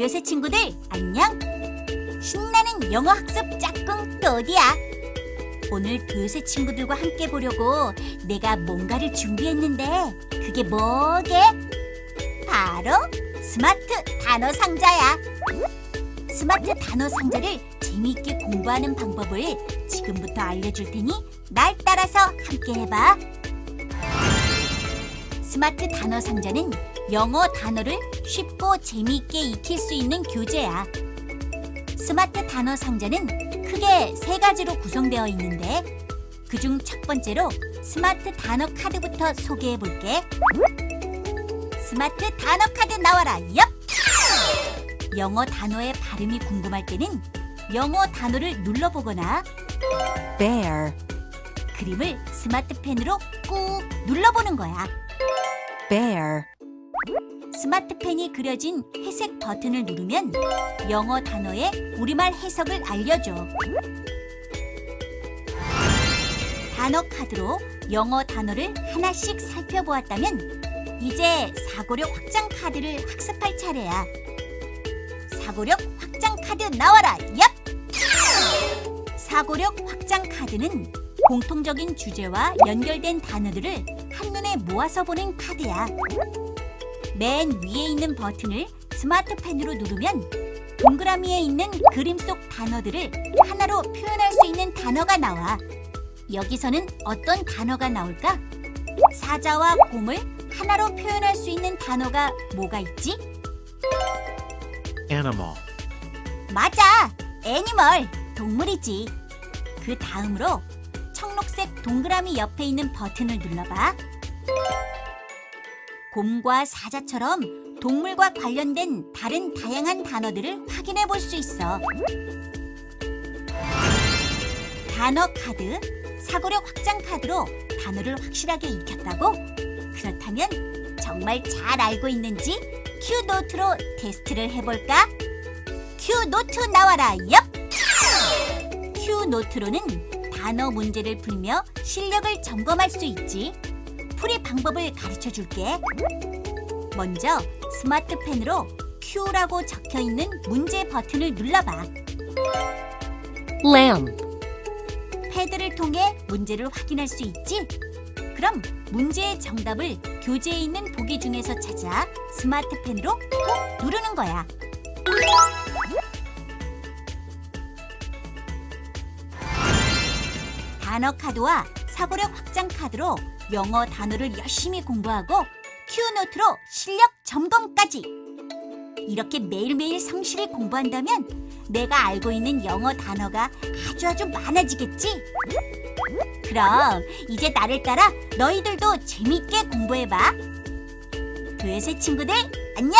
도요새 친구들 안녕! 신나는 영어 학습 짝꿍 또디야. 오늘 도요새 친구들과 함께 보려고 내가 뭔가를 준비했는데 그게 뭐게? 바로 스마트 단어 상자야. 스마트 단어 상자를 재미있게 공부하는 방법을 지금부터 알려줄 테니 날 따라서 함께 해봐. 스마트 단어 상자는 영어 단어를 쉽고 재미있게 익힐 수 있는 교재야. 스마트 단어 상자는 크게 세 가지로 구성되어 있는데 그중 첫 번째로 스마트 단어 카드부터 소개해 볼게. 스마트 단어 카드 나와라. 얍! 영어 단어의 발음이 궁금할 때는 영어 단어를 눌러보거나 bear, 그림을 스마트펜으로 꾹 눌러보는 거야. bear, 스마트펜이 그려진 회색 버튼을 누르면 영어 단어의 우리말 해석을 알려줘. 단어 카드로 영어 단어를 하나씩 살펴보았다면 이제 사고력 확장 카드를 학습할 차례야. 사고력 확장 카드 나와라. 얍! 사고력 확장 카드는 공통적인 주제와 연결된 단어들을 한눈에 모아서 보는 카드야. 맨 위에 있는 버튼을 스마트펜으로 누르면 동그라미에 있는 그림 속 단어들을 하나로 표현할 수 있는 단어가 나와. 여기서는 어떤 단어가 나올까? 사자와 곰을 하나로 표현할 수 있는 단어가 뭐가 있지? animal, 맞아! 애니멀, 동물이지. 그 다음으로 청록색 동그라미 옆에 있는 버튼을 눌러봐. 곰과 사자처럼 동물과 관련된 다른 다양한 단어들을 확인해 볼 수 있어. 단어 카드, 사고력 확장 카드로 단어를 확실하게 익혔다고? 그렇다면 정말 잘 알고 있는지 큐 노트로 테스트를 해볼까? 큐 노트 나와라. 얍! 큐 노트로는 단어 문제를 풀며 실력을 점검할 수 있지. 풀이 방법을 가르쳐 줄게. 먼저 스마트펜으로 Q라고 적혀 있는 문제 버튼을 눌러봐. lamp, 패드를 통해 문제를 확인할 수 있지? 그럼 문제의 정답을 교재에 있는 보기 중에서 찾아 스마트펜으로 꾹 누르는 거야. 단어 카드와 사고력 확장 카드로 영어 단어를 열심히 공부하고 큐노트로 실력 점검까지. 이렇게 매일매일 성실히 공부한다면 내가 알고 있는 영어 단어가 아주 아주 많아지겠지? 그럼 이제 나를 따라 너희들도 재밌게 공부해봐. 도예새 친구들 안녕!